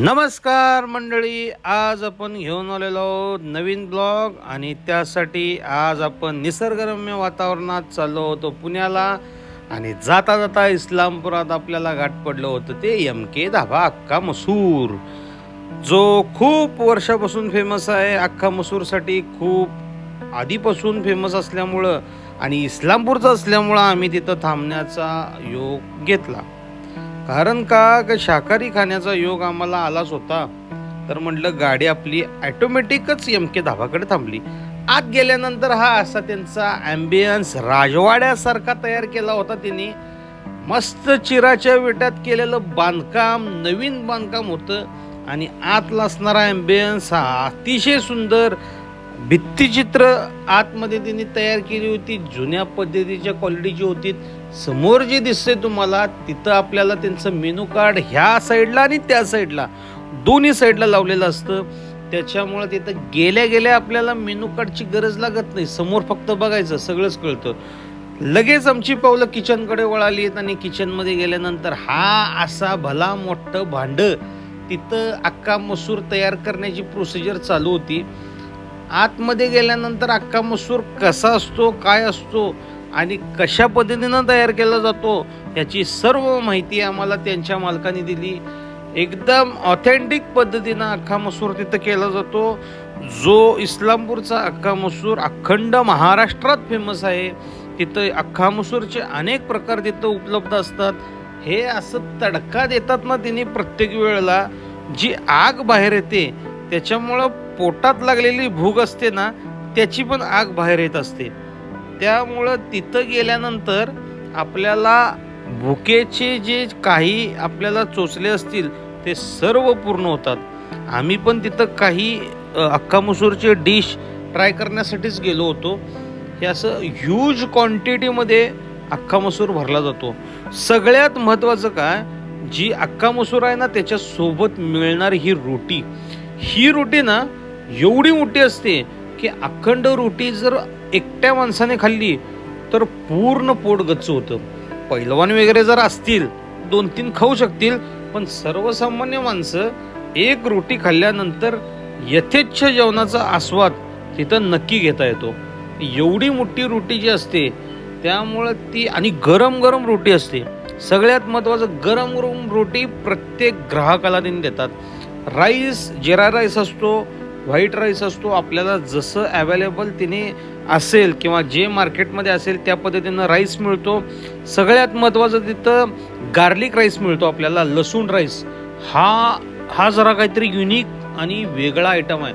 नमस्कार मंडळी आज आपण घेऊन आलेलो आहोत नवीन ब्लॉग आणि त्यासाठी आज आपण निसर्गरम्य वातावरणात चाललो होतो पुण्याला आणि जाता जाता इस्लामपुरात आपल्याला गाठ पडलं होतं ते एम के धाबा अक्का मसूर. जो खूप वर्षापासून फेमस आहे अख्खा मसूरसाठी खूप आधीपासून फेमस असल्यामुळं आणि इस्लामपूरचं असल्यामुळं आम्ही तिथं थांबण्याचा योग घेतला. कारण का? का शाकाहारी खाण्याचा योग आम्हाला आलाच होता. तर म्हटलं गाडी आपली ॲटोमॅटिकच एम के धाबाकडे थांबली. आत गेल्यानंतर हा असा त्यांचा ॲम्बियन्स राजवाड्यासारखा तयार केला होता त्यांनी मस्त चिराच्या विटात केलेलं बांधकाम नवीन बांधकाम होतं. आणि आतला असणारा ॲम्बियन्स हा अतिशय सुंदर भित्तीचित्र आतमध्ये त्यांनी तयार केली होती. जुन्या पद्धतीच्या क्वालिटीची होती. समोर जे दिसते तुम्हाला तिथं आपल्याला त्यांचं मेनू कार्ड ह्या साईडला आणि त्या साईडला दोन्ही साईडला लावलेलं असतं. त्याच्यामुळं तिथं गेल्या गेल्या आपल्याला मेनू कार्डची गरज लागत नाही. समोर फक्त बघायचं सगळंच कळतं. लगेच आमची पावलं किचनकडे वळाली आहेत आणि किचनमध्ये गेल्यानंतर हा असा भला मोठं भांडं तिथं अक्का मसूर तयार करण्याची प्रोसिजर चालू होती. आतमध्ये गेल्यानंतर अख्खा मसूर कसा असतो काय असतो आणि कशा पद्धतीनं तयार केला जातो याची सर्व माहिती आम्हाला त्यांच्या मालकाने दिली. एकदम ऑथेंटिक पद्धतीनं अख्खा मसूर तिथं केला जातो. जो इस्लामपूरचा अख्खा मसूर अखंड महाराष्ट्रात फेमस आहे तिथं अख्खा मसूरचे अनेक प्रकार तिथं उपलब्ध असतात. हे असं तडका देतात ना त्यांनी प्रत्येक वेळेला जी आग बाहेर येते त्याच्यामुळं पोटात लागलेली भूक असते ना त्याची पण आग बाहेर येत असते. त्यामुळं तिथं गेल्यानंतर आपल्याला भुकेचे जे काही आपल्याला चोचले असतील ते सर्व पूर्ण होतात. आम्ही पण तिथं काही अख्खा मसूरचे डिश ट्राय करण्यासाठीच गेलो होतो. हे असं ह्यूज क्वांटिटीमध्ये अख्खा मसूर भरला जातो. सगळ्यात महत्त्वाचं काय जी अख्खा मसूर आहे ना त्याच्यासोबत मिळणारी ही रोटी. ही रोटी ना एवढी मोठी असते की अखंड रोटी जर एकट्या माणसाने खाल्ली तर पूर्ण पोट गच्च होतं. पैलवान वगैरे जर असतील दोन तीन खाऊ शकतील पण सर्वसामान्य माणसं एक रोटी खाल्ल्यानंतर यथेच्छ जेवणाचा आस्वाद तिथं नक्की घेता येतो. एवढी मोठी रोटी जी असते त्यामुळं ती आणि गरम गरम रोटी असते. सगळ्यात महत्त्वाचं गरम गरम रोटी प्रत्येक ग्राहकाला त्यांनी देतात. राईस जिरा राईस असतो व्हाईट राईस असतो आपल्याला जसं अवेलेबल तिने असेल किंवा जे मार्केटमध्ये असेल त्या पद्धतीनं राईस मिळतो. सगळ्यात महत्त्वाचं तिथं गार्लिक राईस मिळतो आपल्याला लसूण राईस. हा हा जरा काहीतरी युनिक आणि वेगळा आयटम आहे.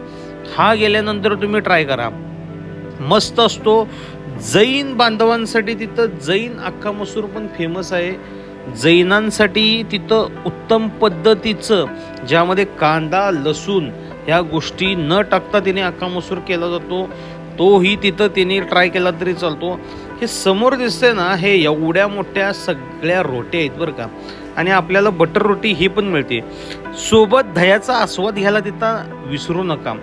हा गेल्यानंतर तुम्ही ट्राय करा. मस्त असतो. जैन बांधवांसाठी तिथं जैन अख्खा मसूर पण फेमस आहे. जैनांसाठी तिथं उत्तम पद्धतीचं ज्यामध्ये कांदा लसूण ह्या गोष्टी न टाकता तिने अक्का मसूर केला जातो तोही तिथं तिने ट्राय केला तरी चालतो. हे समोर दिसतंय ना हे एवढ्या मोठ्या सगळ्या रोट्या आहेत बरं का. आणि आपल्याला बटर रोटी ही पण मिळते. सोबत दह्याचा आस्वाद घ्यायला तिथं विसरू नका.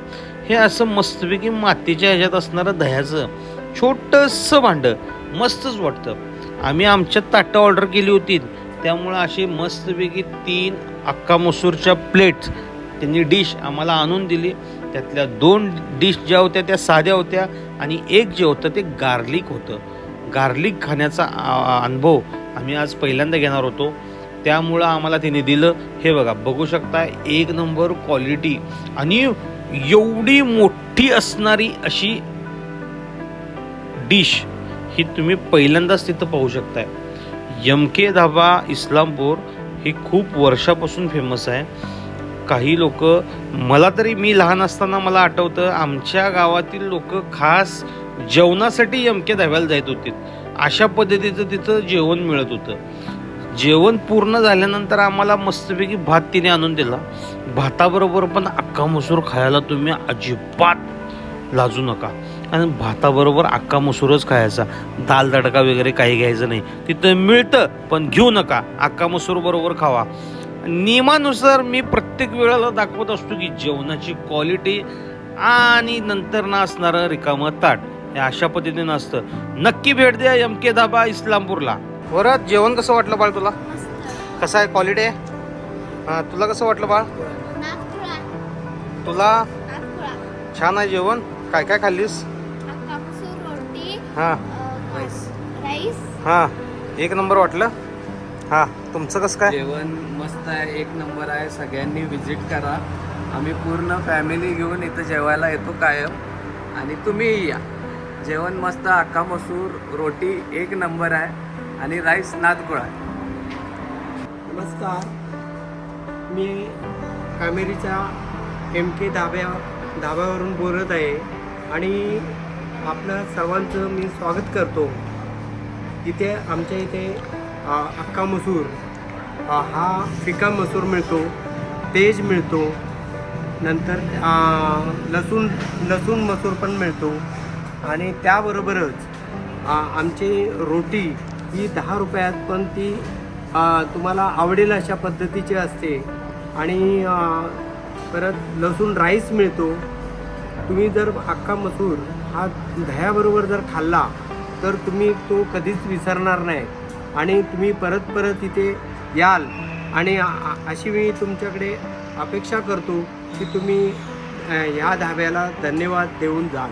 हे असं मस्तपैकी मातीच्या ह्याच्यात असणारं दह्याचं छोटंसं भांडं मस्तच वाटतं. आम्ही आमच्या ताटं ऑर्डर केली होती. त्यामुळं अशी मस्तपैकी तीन अक्का मसूरच्या प्लेट्स त्यांनी डिश आम्हाला आणून दिली. त्यातल्या दोन डिश ज्या होत्या त्या साध्या होत्या आणि एक जे होतं ते गार्लिक होतं. गार्लिक खाण्याचा आ- अनुभव आम्ही आज पहिल्यांदा घेणार होतो. त्यामुळं आम्हाला तिने दिलं. हे बघा बघू शकता एक नंबर क्वालिटी आणि एवढी मोठी असणारी अशी डिश ही तुम्ही पहिल्यांदाच तिथं पाहू शकताय. यम के धाबा इस्लामपूर ही खूप वर्षापासून फेमस आहे. काही लोक मला तरी मी लहान असताना मला आठवतं आमच्या गावातील लोक खास जेवणासाठी यम के धाब्याला जात होते अशा पद्धतीचं तिथं जेवण मिळत होतं. जेवण पूर्ण झाल्यानंतर आम्हाला मस्तपैकी भात तिने आणून दिला. भाताबरोबर पण अख्खा मसूर खायला तुम्ही अजिबात लाजू नका. आणि भाताबरोबर अख्खा मसूरच खायचा. दाल तडका वगैरे काही घ्यायचं नाही. तिथं मिळतं पण घेऊ नका. अख्खा मसूर बरोबर खावा. नियमानुसार मी प्रत्येक वेळेला दाखवत असतो की जेवणाची क्वालिटी आणि नंतर ना असणारं रिकामं ताट. हे अशा पद्धतीनं असतं. नक्की भेट द्या एम के धाबा इस्लामपूरला. बरं जेवण कसं वाटलं बाळ तुला? कसं आहे क्वालिटी आहे हां तुला कसं वाटलं बाळ? तुला? छान आहे जेवण. काय काय खाल्लीस? हां. राईस राईस हां. एक नंबर वाटलं? हां. तुमचं कसं काय? जेवण मस्त आहे. एक नंबर आहे. सगळ्यांनी विजिट करा. आम्ही पूर्ण फॅमिली घेऊन इथं जेवायला येतो कायम. आणि तुम्हीही या. जेवण मस्त अख्खा मसूर रोटी एक नंबर आहे. आणि राईस नादगुळा आहे. नमस्कार. मी कामेरीच्या एम के धाब्या धाब्यावरून बोलत आहे. आणि आपलं सर्वांचं मी स्वागत करतो. इथे आमच्या इथे अक्का अख्खा मसूर हा फिका मसूर मिळतो तेज मिळतो नंतर लसूण लसूण मसूर पण मिळतो. आणि त्याबरोबरच आमची रोटी ही दहा रुपयात पण ती तुम्हाला आवडेल अशा पद्धतीची असते. आणि परत लसूण राईस मिळतो. तुम्ही जर अख्खा मसूर हा दह्याबरोबर जर खाल्ला तर तुम्ही तो कधीच विसरणार नाही. आणि तुम्ही परत परत इथे याल. आणि अशी मी तुमच्याकडे अपेक्षा करतो की तुम्ही ह्या धाब्याला धन्यवाद देऊन जाल.